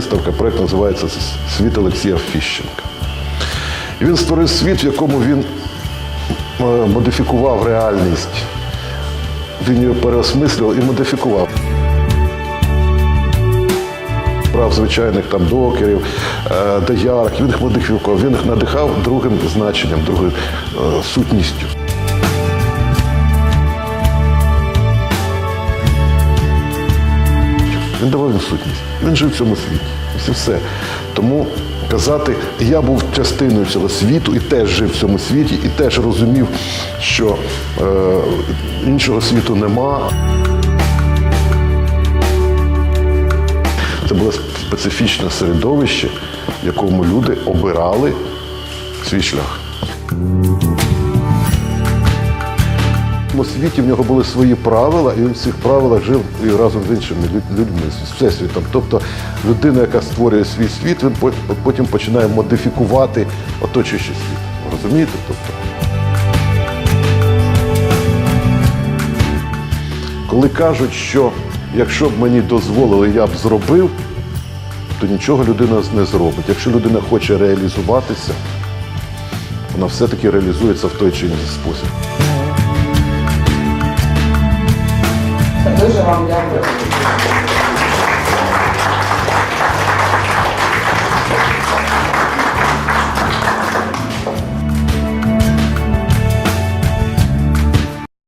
виставка, проєкт називається Світ Олексія Фіщенка. І він створив світ, в якому він е, модифікував реальність. Він її переосмислював і модифікував. Брав звичайних там докерів, е, доярок, він їх модифікував, він їх надихав другим значенням, другою е, сутністю. Він давав їм сутність. Він жив в цьому світі. Ось все. Тому казати, я був частиною цього світу і теж жив в цьому світі, і теж розумів, що е, іншого світу нема. Це було специфічне середовище, в якому люди обирали свій шлях. Світі в нього були свої правила, і він в цих правилах жив і разом з іншими людьми, з всесвітом. Тобто людина, яка створює свій світ, він потім починає модифікувати оточуючий світ. Розумієте? Тобто, коли кажуть, що якщо б мені дозволили, я б зробив, то нічого людина не зробить. Якщо людина хоче реалізуватися, вона все-таки реалізується в той чи інший спосіб. from Denver.